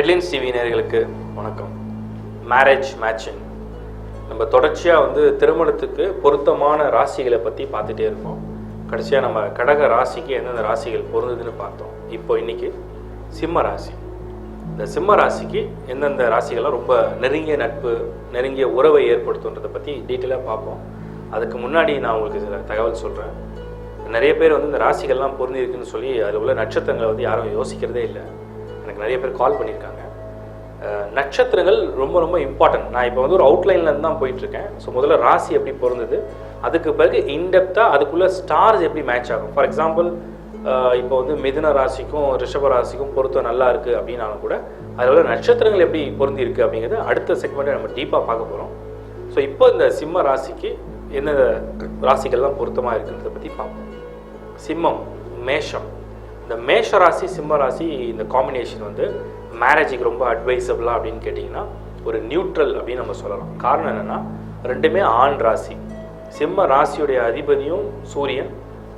Headlines TV நேர்களுக்கு வணக்கம். Marriage matching நம்ம தொடர்ச்சியாக வந்து திருமணத்துக்கு பொருத்தமான ராசிகளை பற்றி பார்த்துட்டே இருக்கோம். கடைசியாக நம்ம கடக ராசிக்கு எந்தெந்த ராசிகள் பொருந்ததுன்னு பார்த்தோம். இப்போ இன்னைக்கு சிம்ம ராசி. இந்த சிம்ம ராசிக்கு எந்தெந்த ராசிகள்லாம் ரொம்ப நெருங்கிய நட்பு நெருங்கிய உறவை ஏற்படுத்துன்றதை பற்றி டீட்டெயிலாக பார்ப்போம். அதுக்கு முன்னாடி நான் உங்களுக்கு சில தகவல் சொல்கிறேன் நிறைய பேர் வந்து இந்த ராசிகள்லாம் பொருந்திருக்குன்னு சொல்லி அதில் உள்ள நட்சத்திரங்களை வந்து யாரும் யோசிக்கிறதே இல்லை. எனக்கு நிறைய பேர் கால் பண்ணியிருக்காங்க. நட்சத்திரங்கள் ரொம்ப ரொம்ப இம்பார்ட்டன்ட் நான் இப்போ வந்து ஒரு அவுட்லைன்லேருந்து தான் போயிட்டுருக்கேன். ஸோ முதல்ல ராசி எப்படி பொருந்தது? அதுக்கு பிறகு இன்டெப்த்தாக அதுக்குள்ளே ஸ்டார்ஸ் எப்படி மேட்ச் ஆகும்? ஃபார் எக்ஸாம்பிள் இப்போ வந்து மிதுன ராசிக்கும் ரிஷப ராசிக்கும் பொருத்தம் நல்லா இருக்குது அப்படின்னாலும் கூட அதில் உள்ள நட்சத்திரங்கள் எப்படி பொருந்தி அப்படிங்கிறத அப்படிங்கிறது அடுத்த செக்மெண்ட்டை நம்ம டீப்பாக பார்க்க போகிறோம் ஸோ இப்போ இந்த சிம்ம ராசிக்கு என்ன ராசிகள்லாம் பொருத்தமாக இருக்குன்றத பற்றி பார்ப்போம். சிம்மம் மேஷம். இந்த மேஷ ராசி சிம்ம ராசி இந்த காம்பினேஷன் வந்து மேரேஜுக்கு ரொம்ப அட்வைசபிளா அப்படின்னு கேட்டிங்கன்னா ஒரு நியூட்ரல் அப்படின்னு நம்ம சொல்லலாம். காரணம் என்னென்னா ரெண்டுமே ஆண் ராசி. சிம்ம ராசியுடைய அதிபதியும் சூரியன்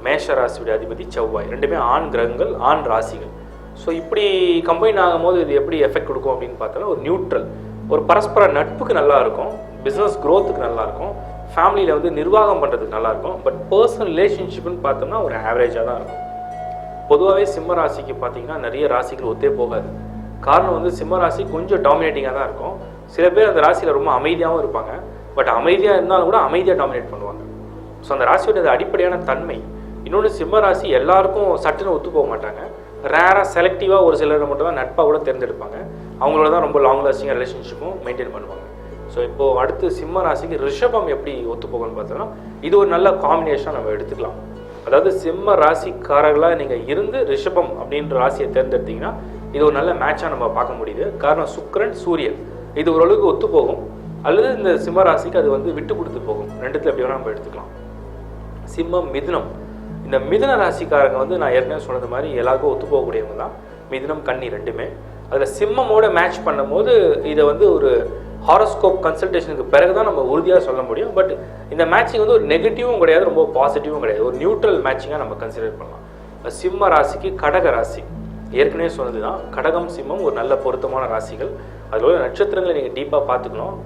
மேஷ ராசியுடைய அதிபதி செவ்வாய். ரெண்டுமே ஆண் கிரகங்கள் ஆண் ராசிகள். ஸோ இப்படி கம்பைன் ஆகும்போது இது எப்படி எஃபெக்ட் கொடுக்கும் அப்படின்னு பார்த்தோன்னா ஒரு நியூட்ரல் ஒரு பரஸ்பர நட்புக்கு நல்லா இருக்கும் பிஸ்னஸ் க்ரோத்துக்கு நல்லா இருக்கும் ஃபேமிலியில் வந்து நிர்வாகம் பண்ணுறதுக்கு நல்லாயிருக்கும் பட் பர்சனல் ரிலேஷன்ஷிப்னு பார்த்தோம்னா ஒரு ஆவரேஜாக தான் இருக்கும். பொதுவாகவே சிம்ம ராசிக்கு பார்த்தீங்கன்னா நிறைய ராசிகள் ஒத்தே போகாது. காரணம் வந்து சிம்ம ராசி கொஞ்சம் டாமினேட்டிங்காக தான் இருக்கும். சில பேர் அந்த ராசியில் ரொம்ப அமைதியாகவும் இருப்பாங்க. பட் அமைதியாக இருந்தாலும் கூட அமைதியாக டாமினேட் பண்ணுவாங்க. ஸோ அந்த ராசியோட அடிப்படையான தன்மை. இன்னொன்று சிம்ம ராசி எல்லாருக்கும் சட்டுன்னு ஒத்து போக மாட்டாங்க. ரேராக செலக்டிவாக ஒரு சிலரை மட்டும் தான் நட்பாக கூட தேர்ந்தெடுப்பாங்க. அவங்களோட தான் ரொம்ப லாங் லாஸ்டிங்காக ரிலேஷன்ஷிப்பும் மெயின்டைன் பண்ணுவாங்க. ஸோ இப்போது அடுத்து சிம்ம ராசிக்கு ரிஷபம் எப்படி ஒத்து போகணும்னு பார்த்தோம்னா இது ஒரு நல்ல காம்பினேஷனாக நம்ம எடுத்துக்கலாம். அதாவது சிம்ம ராசிக்காரர்களாக நீங்கள் இருந்து ரிஷபம் அப்படின்ற ராசியை தேர்ந்தெடுத்தீங்கன்னா இது ஒரு நல்ல மேட்சாக நம்ம பார்க்க முடியுது. காரணம் சுக்கிரன் சூரியன். இது ஓரளவுக்கு ஒத்து போகும் அல்லது இந்த சிம்ம ராசிக்கு அது வந்து விட்டு கொடுத்து போகும். ரெண்டுத்துல எப்படி வேணால் நம்ம எடுத்துக்கலாம். சிம்மம் மிதுனம். இந்த மிதுன ராசிக்காரங்க வந்து நான் ஏற்கனவே சொன்னது மாதிரி எல்லாருக்கும் ஒத்து போகக்கூடியவங்க தான். மிதுனம் கன்னி ரெண்டுமே. அதில் சிம்மமோட மேட்ச் பண்ணும்போது இதை வந்து ஒரு ஹாரோஸ்கோப் கன்சல்டேஷனுக்கு பிறகு தான் நம்ம உறுதியாக சொல்ல முடியும். பட் இந்த மேட்சிங் வந்து ஒரு நெகட்டிவும் கிடையாது ரொம்ப பாசிட்டிவும் கிடையாது. ஒரு நியூட்ரல் மேட்சிங்காக நம்ம கன்சிடர் பண்ணலாம். சிம்ம ராசிக்கு கடக ராசி. ஏற்கனவே சொன்னது தான் கடகம் சிம்மம் ஒரு நல்ல பொருத்தமான ராசிகள். அதில் உள்ள நட்சத்திரங்களை நீங்கள் டீப்பாக பார்த்துக்கணும்.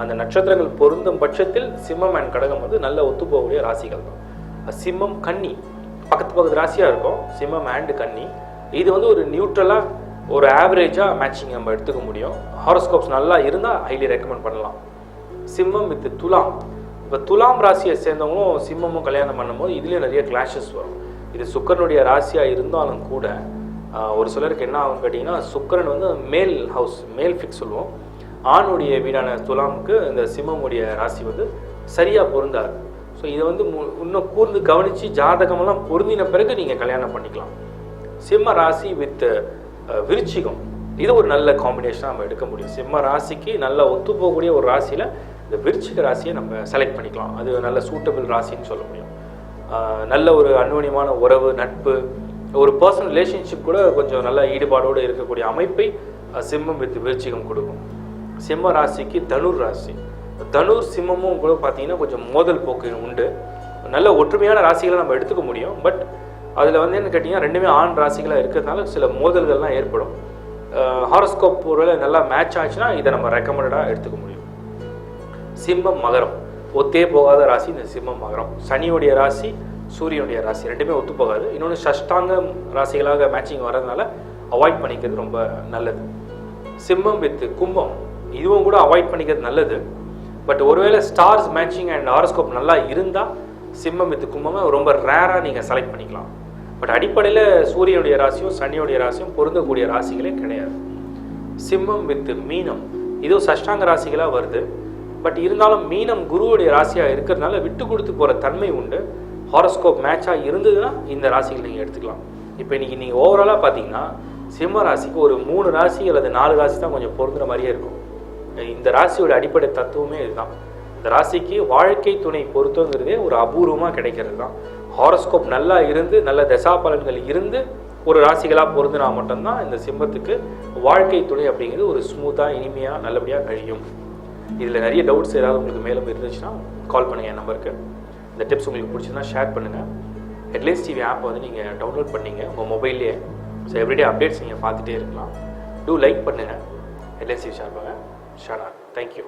அந்த நட்சத்திரங்கள் பொருந்தும் பட்சத்தில் சிம்மம் அண்ட் கடகம் வந்து நல்ல ஒத்துப்போகக்கூடிய ராசிகள் தான். சிம்மம் கன்னி. பக்கத்து பக்கத்து ராசியாக இருக்கும். சிம்மம் அண்ட் கன்னி. இது வந்து ஒரு நியூட்ரலாக ஒரு ஆவரேஜாக மேட்சிங் நம்ம எடுத்துக்க முடியும். ஹாரோஸ்கோப்ஸ் நல்லா இருந்தால் ஹைலி ரெக்கமெண்ட் பண்ணலாம். சிம்மம் வித் துலாம். இப்போ துலாம் ராசியை சேர்ந்தவங்களும் சிம்மமும் கல்யாணம் பண்ணும்போது இதுலேயும் நிறைய கிளாஷஸ் வரும். இது சுக்கரனுடைய ராசியாக இருந்தாலும் கூட ஒரு சிலருக்கு என்ன ஆகும் கேட்டிங்கன்னா சுக்கரன் வந்து மேல் ஹவுஸ் மேல் ஃபிக்ஸ் சொல்லுவோம். ஆணுடைய வீடான துலாமுக்கு இந்த சிம்மமுடைய ராசி வந்து சரியாக பொருந்தாது. ஸோ இதை வந்து மு- இன்னும் கூர்ந்து கவனித்து ஜாதகமெல்லாம் பொருந்தின பிறகு நீங்கள் கல்யாணம் பண்ணிக்கலாம். சிம்ம ராசி வித் விருச்சிகம். இது ஒரு நல்ல காம்பினேஷனாக நம்ம எடுக்க முடியும். சிம்ம ராசிக்கு நல்லா ஒத்து போகக்கூடிய ஒரு ராசியில் இந்த விருச்சிக ராசியை நம்ம செலக்ட் பண்ணிக்கலாம். அது நல்ல சூட்டபிள் ராசின்னு சொல்ல முடியும். நல்ல ஒரு அந்யோன்யமான உறவு நட்பு ஒரு பர்சனல் ரிலேஷன்ஷிப் கூட கொஞ்சம் நல்ல ஈடுபாடோடு இருக்கக்கூடிய அமைப்பை சிம்மம் வித் விருச்சிகம் கொடுக்கும். சிம்ம ராசிக்கு தனுர் ராசி. தனுர் சிம்மமும் கூட பார்த்தீங்கன்னா கொஞ்சம் மோதல் போக்கு உண்டு. நல்ல ஒற்றுமையான ராசிகளை நம்ம எடுத்துக்க முடியும். பட் அதில் வந்து என்ன கேட்டிங்கன்னா ரெண்டுமே ஆண் ராசிகளாக இருக்கிறதுனால சில மோதல்கள்லாம் ஏற்படும். ஹாரோஸ்கோப் ஒருவேளை நல்லா மேட்ச் ஆச்சுன்னா இதை நம்ம ரெக்கமெண்டடாக எடுத்துக்க முடியும். சிம்மம் மகரம். ஒத்தே போகாத ராசி இந்த சிம்மம் மகரம். சனியுடைய ராசி சூரியனுடைய ராசி ரெண்டுமே ஒத்து போகாது. இன்னொன்று சஷ்டாங்க ராசிகளாக மேட்சிங் வர்றதுனால அவாய்ட் பண்ணிக்கிறது ரொம்ப நல்லது. சிம்மம் வித்து கும்பம். இதுவும் கூட அவாய்ட் பண்ணிக்கிறது நல்லது. பட் ஒருவேளை ஸ்டார்ஸ் மேட்சிங் அண்ட் ஹாரோஸ்கோப் நல்லா இருந்தால் சிம்மம் வித் கும்பமே ரொம்ப ரேராக நீங்கள் செலக்ட் பண்ணிக்கலாம். பட் அடிப்படையில் சூரியனுடைய ராசியும் சனியுடைய ராசியும் பொருந்தக்கூடிய ராசிகளே கிடையாது. சிம்மம் வித்து மீனம். இதுவும் சஷ்டாங்க ராசிகளாக வருது. பட் இருந்தாலும் மீனம் குருவுடைய ராசியாக இருக்கிறதுனால விட்டு கொடுத்து போகிற தன்மை உண்டு. ஹாரோஸ்கோப் மேட்சாக இருந்ததுன்னா இந்த ராசிகள் நீங்கள் எடுத்துக்கலாம். இப்போ இன்னைக்கு நீங்கள் ஓவராலாக பார்த்தீங்கன்னா சிம்ம ராசிக்கு ஒரு மூணு ராசி அல்லது நாலு ராசி தான் கொஞ்சம் பொருந்துற மாதிரியே இருக்கும். இந்த ராசியோட அடிப்படை தத்துவமே இதுதான். இந்த ராசிக்கு வாழ்க்கை துணை பொருத்தங்கிறதே ஒரு அபூர்வமாக கிடைக்கிறது தான் ஹாரோஸ்கோப் நல்லா இருந்து நல்ல தசா பலன்கள் இருந்து ஒரு ராசிகளாக பொருந்தினா மட்டும்தான் இந்த சிம்மத்துக்கு வாழ்க்கை துணை அப்படிங்கிறது ஒரு ஸ்மூத்தாக இனிமையாக நல்லபடியாக கழியும். இதில் நிறைய டவுட்ஸ் ஏதாவது உங்களுக்கு மேலும் இருந்துச்சுன்னா கால் பண்ணுங்கள் என் நம்பருக்கு இந்த டிப்ஸ் உங்களுக்கு பிடிச்சிருந்தா ஷேர் பண்ணுங்கள் ஹெட்லைன்ஸ் டிவி ஆப் வந்து நீங்கள் டவுன்லோட் பண்ணிங்க உங்கள் மொபைல்லே ஸோ எவ்ரிடே அப்டேட்ஸ் நீங்கள் பார்த்துட்டே இருக்கலாம். டூ லைக் பண்ணுங்கள் ஹெட்லைன்ஸ் டிவி ஷேர் பண்ணுங்கள் ஷானா தேங்க்யூ